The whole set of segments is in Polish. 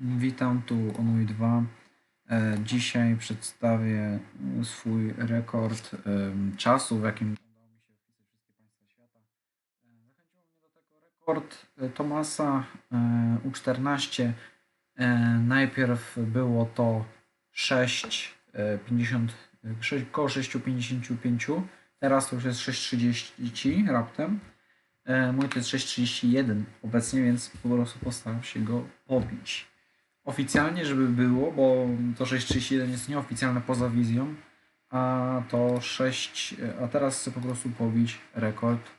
Witam tu Onuj 2. E, Dzisiaj przedstawię e, swój rekord em, czasu, w jakim udało mi się wpisać wszystkie państwa świata. E, Zachęciło mnie do tego rekord e, Tomasa e, U14. E, Najpierw było to 6, e, 50, e, 6 koło 6,55. Teraz to już jest 6,30 raptem. E, Mój to jest 6,31 obecnie, więc po prostu postaram się go pobić. Oficjalnie, żeby było, bo to 6,31 jest nieoficjalne poza wizją, a to 6, a teraz chcę po prostu pobić rekord,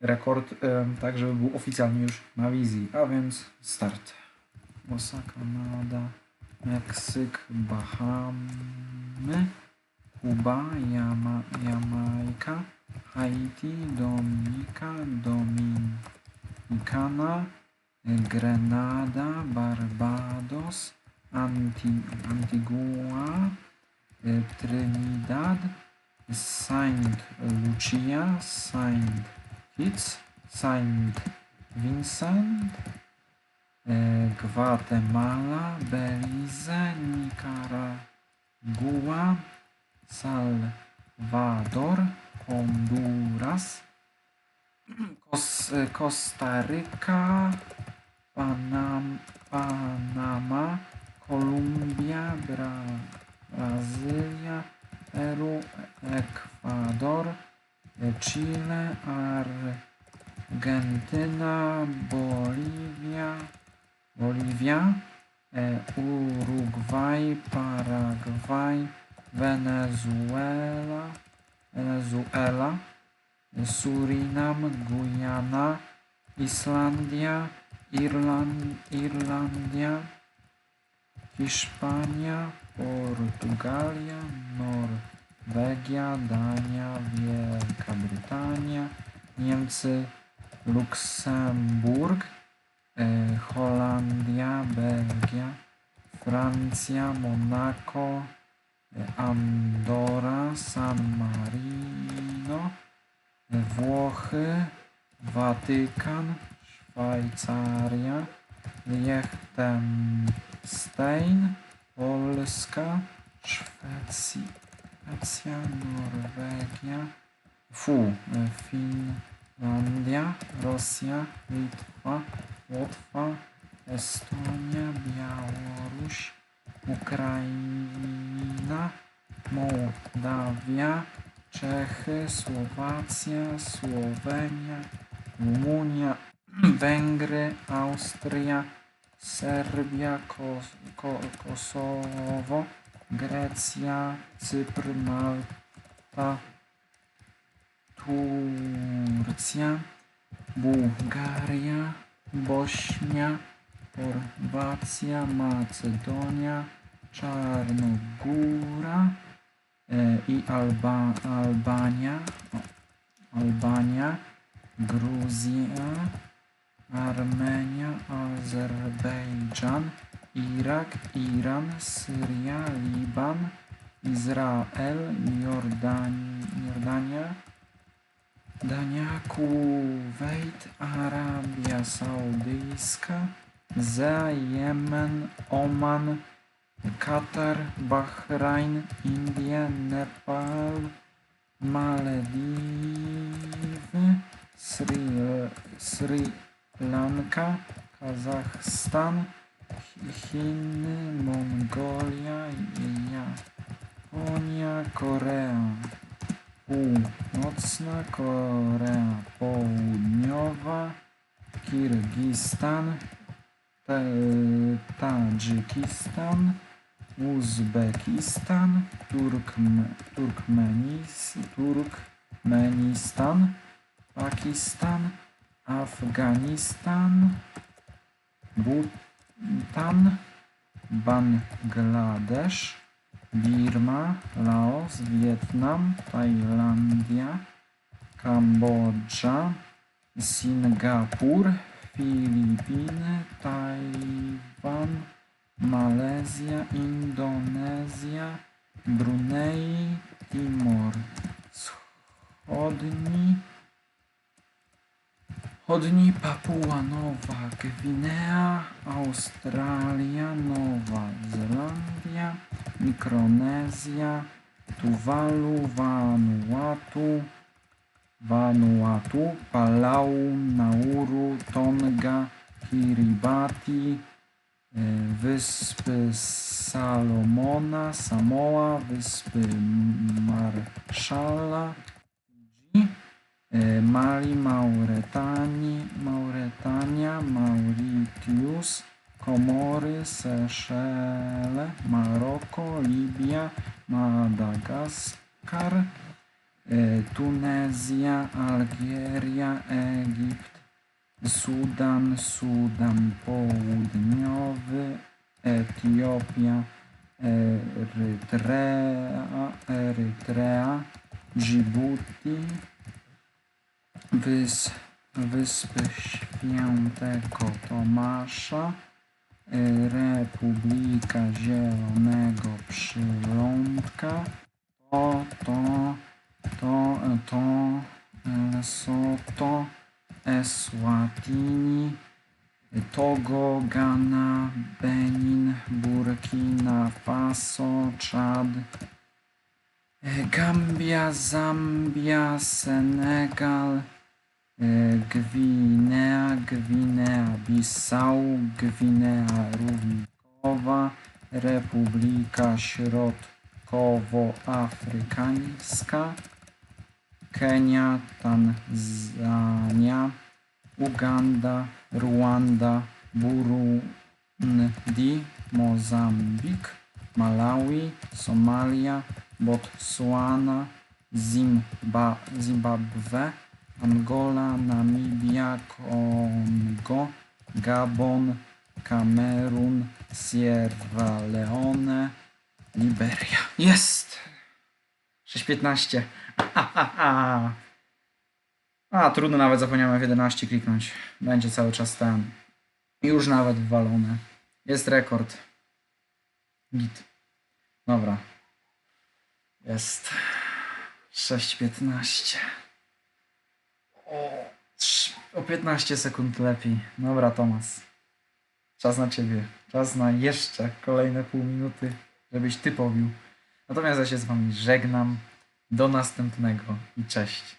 rekord tak, żeby był oficjalnie już na wizji, a więc start. USA, Kanada, Meksyk, Bahamy, Kuba, Jama, Jamajka, Haiti, Dominika, Dominikana, Grenada, Barbados, Anti, Antigua, eh, Trinidad, Saint Lucia, Saint Kitts, Saint Vincent, eh, Guatemala, Belize, Nicaragua, Salvador, Honduras, Costa Rica, Panam, Panama, Kolumbia, Bra, Brazylia, Peru, Ekwador, Chile, Argentyna, Boliwia, Boliwia, e, Urugwaj, Paragwaj, Wenezuela, Wenezuela, Surinam, Gujana, Islandia, Irland, Irlandia, Hiszpania, Portugalia, Norwegia, Dania, Wielka Brytania, Niemcy, Luksemburg, e, Holandia, Belgia, Francja, Monako, e, Andorra, San Marino, Włochy, Watykan, Szwajcaria, Liechtenstein, Polska, Szwecja, Szwecja, Norwegia, Fu, Finlandia, Rosja, Litwa, Łotwa, Estonia, Białoruś, Ukraina, Mołdawia, Czechy, Słowacja, Słowenia, Rumunia, Węgry, Austria, Serbia, Kos Ko Kosowo, Grecja, Cypr, Malta, Turcja, Bułgaria, Bośnia, Chorwacja, Macedonia, Czarnogóra e, i Alba Albania, Albania, Gruzja, Armenia, Azerbejdżan, Irak, Iran, Syria, Liban, Izrael, Jordan, Jordania, Dania, Kuwait, Arabia Saudyjska, za Jemen, Oman, Katar, Bahrain, Indie, Nepal, Malediwy, Sri, Sri Lanka, Kazachstan, Chiny, Mongolia, Japonia, Korea. Północna, Korea Południowa, Kirgistan, Ta- Tadżykistan, Uzbekistan, Turkm, Turkmenis, Turkmenistan, Pakistan, Afganistan, Bhutan, Bangladesz, Birma, Laos, Wietnam, Tajlandia, Kambodża, Singapur, Filipiny, Tajwan, Malezja, Indonezja, Brunei, Timor Wschodni, Zachodni Papua Nowa Gwinea, Australia, Nowa Zelandia, Mikronezja, Tuwalu, Vanuatu, Vanuatu, Palau, Nauru, Tonga, Kiribati, e, Wyspy Salomona, Samoa, Wyspy Marszala, eh, Mali, Mauretani, Mauretania, Mauritius, Comore, Seychelles, Marocco, Libia, Madagascar, eh, Tunisia, Algeria, Egipt, Sudan, Sudan Południowy, Etiopia, Eritrea, Erytrea Djibouti, Wys, Wyspy Świętego Tomasza, e, Republika Zielonego Przylądka, to, to, to, to, Lesotho, Eswatini, Togo, Ghana, Benin, Burkina Faso, Czad, e, Gambia, Zambia, Senegal, Gwinea, Gwinea Bissau, Gwinea Równikowa, Republika Środkowoafrykańska, Kenia, Tanzania, Uganda, Ruanda, Burundi, Mozambik, Malawi, Somalia, Botswana, Zimba, Zimbabwe, Angola, Namibia, Kongo, Gabon, Kamerun, Sierra Leone, Liberia. Jest! 6.15. A, trudno nawet zapomniałem F11 kliknąć. Będzie cały czas ten. Już nawet wwalone. Jest rekord. Git. Dobra. Jest. 6.15. O, trz- o 15 sekund lepiej. Dobra, Tomas. Czas na ciebie. Czas na jeszcze kolejne pół minuty, żebyś ty pobił. Natomiast ja się z wami żegnam. Do następnego i cześć.